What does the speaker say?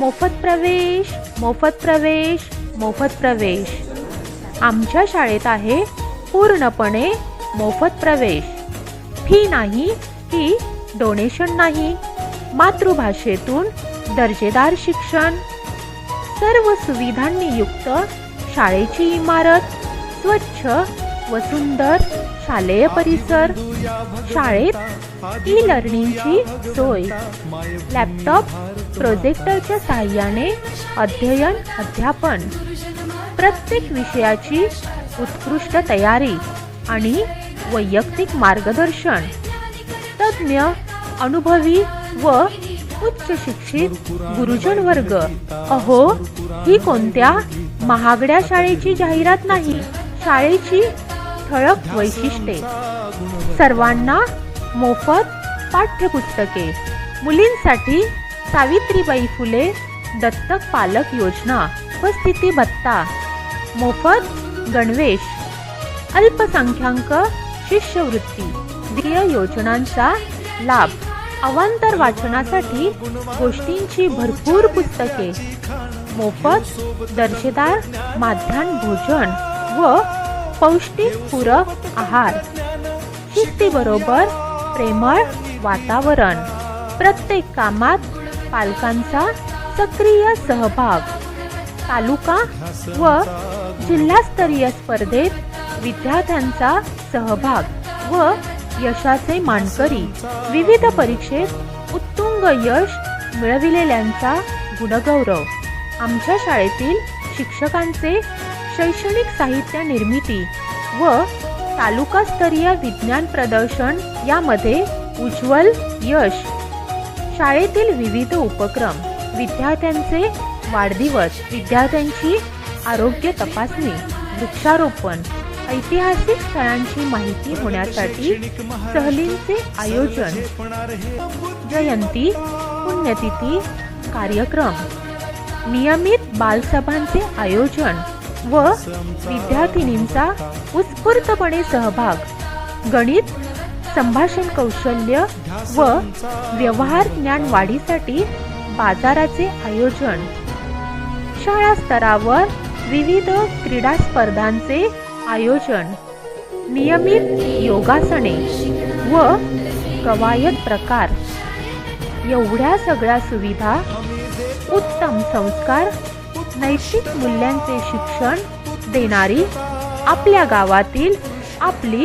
मोफत प्रवेश मोफत प्रवेश मोफत प्रवेश. आमच्या शाळेत आहे पूर्णपणे मोफत प्रवेश. फी नाही की डोनेशन नाही. मातृभाषेतून दर्जेदार शिक्षण. सर्व सुविधांनी युक्त शाळेची इमारत स्वच्छ व सुंदर शालेय परिसर शाळेत ई लर्निंगची सोय. लॅपटॉप प्रोजेक्टरच्या सहाय्याने अध्ययन अध्यापन. प्रत्येक विषयाची उत्कृष्ट तयारी आणि वैयक्तिक मार्गदर्शन. तज्ज्ञ अनुभवी व उच्च शिक्षित गुरुजन वर्ग. अहो ही कोणत्या महागड्या शाळेची जाहिरात नाही? शाळेची ठळक वैशिष्ट्ये. सर्वांना मोफत पाठ्यपुस्तके. मुलींसाठी सावित्रीबाई फुले दत्तक पालक योजना. व स्थिती भत्ता. मोफत गणवेश. अल्पसंख्याक शिष्यवृत्ती. ध्येय योजनांचा लाभ. अवांतर वाचनासाठी गोष्टींची भरपूर पुस्तके. मोफत दर्जेदार माध्यान्ह भोजन व पौष्टिक पूरक आहार. शिस्तीबरोबर प्रेमळ वातावरण. प्रत्येक कामात पालकांचा सक्रिय सहभाग. तालुका व जिल्हास्तरीय स्पर्धेत विद्यार्थ्यांचा सहभाग व यशाचे मानकरी. विविध परीक्षेत उत्तुंग यश मिळविलेल्यांचा गुणगौरव. आमच्या शाळेतील शिक्षकांचे शैक्षणिक साहित्य निर्मिती व तालुकास्तरीय विज्ञान प्रदर्शन यामध्ये उज्ज्वल यश. शाळेतील विविध उपक्रम विद्यार्थ्यांचे वाढदिवस विद्यार्थ्यांची आरोग्य तपासणी वृक्षारोपण ऐतिहासिक स्थळांची माहिती होण्यासाठी सहलींचे आयोजन जयंती पुण्यतिथी कार्यक्रम नियमित बालसभांचे आयोजन व विद्यार्थिनींचा उत्स्फूर्तपणे सहभाग. गणित संभाषण कौशल्य व व्यवहार ज्ञान वाढीसाठी बाजाराचे आयोजन. शाळा स्तरावर विविध क्रीडा स्पर्धांचे आयोजन. नियमित योगासने व कवायत प्रकार. एवढ्या सगळ्या सुविधा उत्तम संस्कार नैतिक मूल्यांचे शिक्षण देणारी आपल्या गावातील आपली